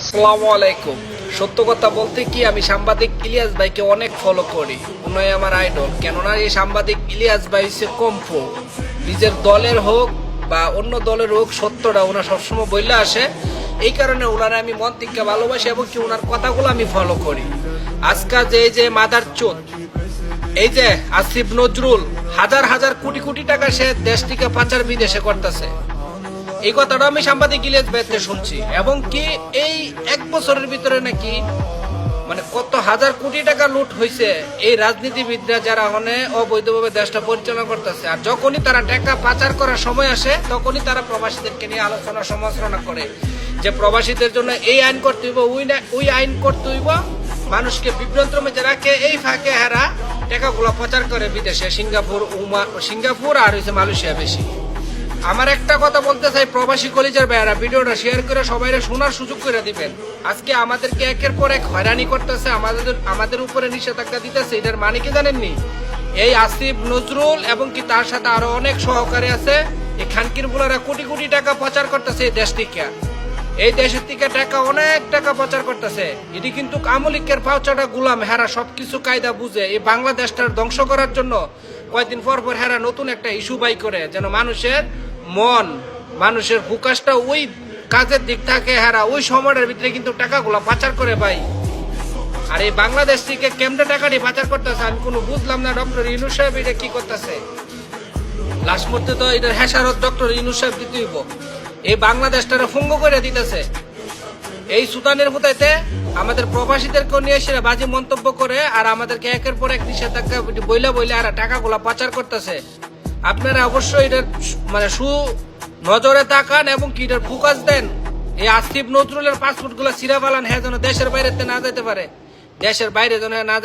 আসসালামু আলাইকুম। সত্য কথা বলতে কি, আমি সাংবাদিক ইলিয়াস ভাইকে অনেক ফলো করি। উনি আমার আইডল কেননা এই সাংবাদিক ইলিয়াস ভাই হচ্ছে কম্ফো নিজের দলের হোক বা অন্য দলের হোক, সত্যটা ওনার সবসময় বললে আসে। এই কারণে ওনারা আমি মন থেকে ভালোবাসি এবং কি ওনার কথাগুলো আমি ফলো করি। আজকাল যে যে মাদার চোদ, এই যে আসিফ নজরুল, হাজার হাজার কোটি কোটি টাকা সে দেশ থেকে পাচার বিদেশে করতেছে। এই কথাটা আমি সাংবাদিক ইলিয়াস ভাইতে শুনছি। এবং কি এই এক বছরের ভিতরে নাকি মানে কত হাজার কোটি টাকা লুট হয়েছে এই রাজনীতিবিদরা যারা হনে অবৈধভাবে দেশটা পরিচালনা করতেছে। আর যখনই তারা টাকা পাচার করার সময় আসে, তখনই তারা প্রবাসীদেরকে নিয়ে আলোচনা সমালোচনা করে যে প্রবাসীদের জন্য এই আইন করতে হইব, ওই ওই আইন করতে হইব। মানুষকে বিভ্রান্তের মধ্যে রাখে, এই ফাঁকে হারা টাকাগুলো পাচার করে বিদেশে। সিঙ্গাপুর, উমা সিঙ্গাপুর আর হচ্ছে মালয়েশিয়া বেশি। আমার একটা কথা বলতে চাই প্রবাসী কলিজার ভাইয়ারা, ভিডিওটা শেয়ার করে সবাই শোনার সুযোগ করে দিবেন। আজকে আমাদেরকে একের পর এক হয়রানি করতেছে, আমাদের আমাদের উপরে নিষেধাজ্ঞা দিতেছে, এটার মানে কি জানেননি? এই আসিফ, নজরুল এবং কি তার সাথে আরও অনেক সহকারী আছে, এই খানকির কোটি কোটি টাকা প্রচার করতেছে এই দেশ থেকে। এই দেশের থেকে টাকা, অনেক টাকা প্রচার করতেছে। এটি কিন্তু আমলিকের পাউচাটা গুলাম, হেরা সবকিছু কায়দা বুঝে, এই বাংলাদেশটার ধ্বংস করার জন্য কয়েকদিন পর পর হেরা নতুন একটা ইস্যু বাই করে, যেন মানুষের মন, মানুষের ফোকাসটা ওই কাজের দিক থাকে হেরা ওই সময়ের ভিতরে কিন্তু টাকাগুলো পাচার করে ভাই। আর এই বাংলাদেশ থেকে কেমনে টাকাটি পাচার করতেছে, আমি কোনো বুঝলাম না। ডক্টর ইনু সাহেব এটা কি করতেছে? লাস্ট মুহূর্তে তো এটা হেসারত ডক্টর ইনু সাহেব দিতে হইব। এই বাংলাদেশটারে ফুঙ্গ করে দিতেছে। এই সুদানের হুতাইতে আমাদের প্রবাসীদেরকে নিয়ে এসে বাজে মন্তব্য করে, আর আমাদেরকে একের পর এক নিষেধাজ্ঞা বইলা বইলা আর টাকাগুলা পাচার করতেছে। আপনারা অবশ্যই এটার মানে সু নজরে তাকান এবং কি এটার ফোকাস দেন। এই আসিফ নজরুলের পাসপোর্টগুলো সিরা ফালান হ্যাঁ যেন দেশের বাইরে না যেতে পারে। দেশের বাইরে যেন না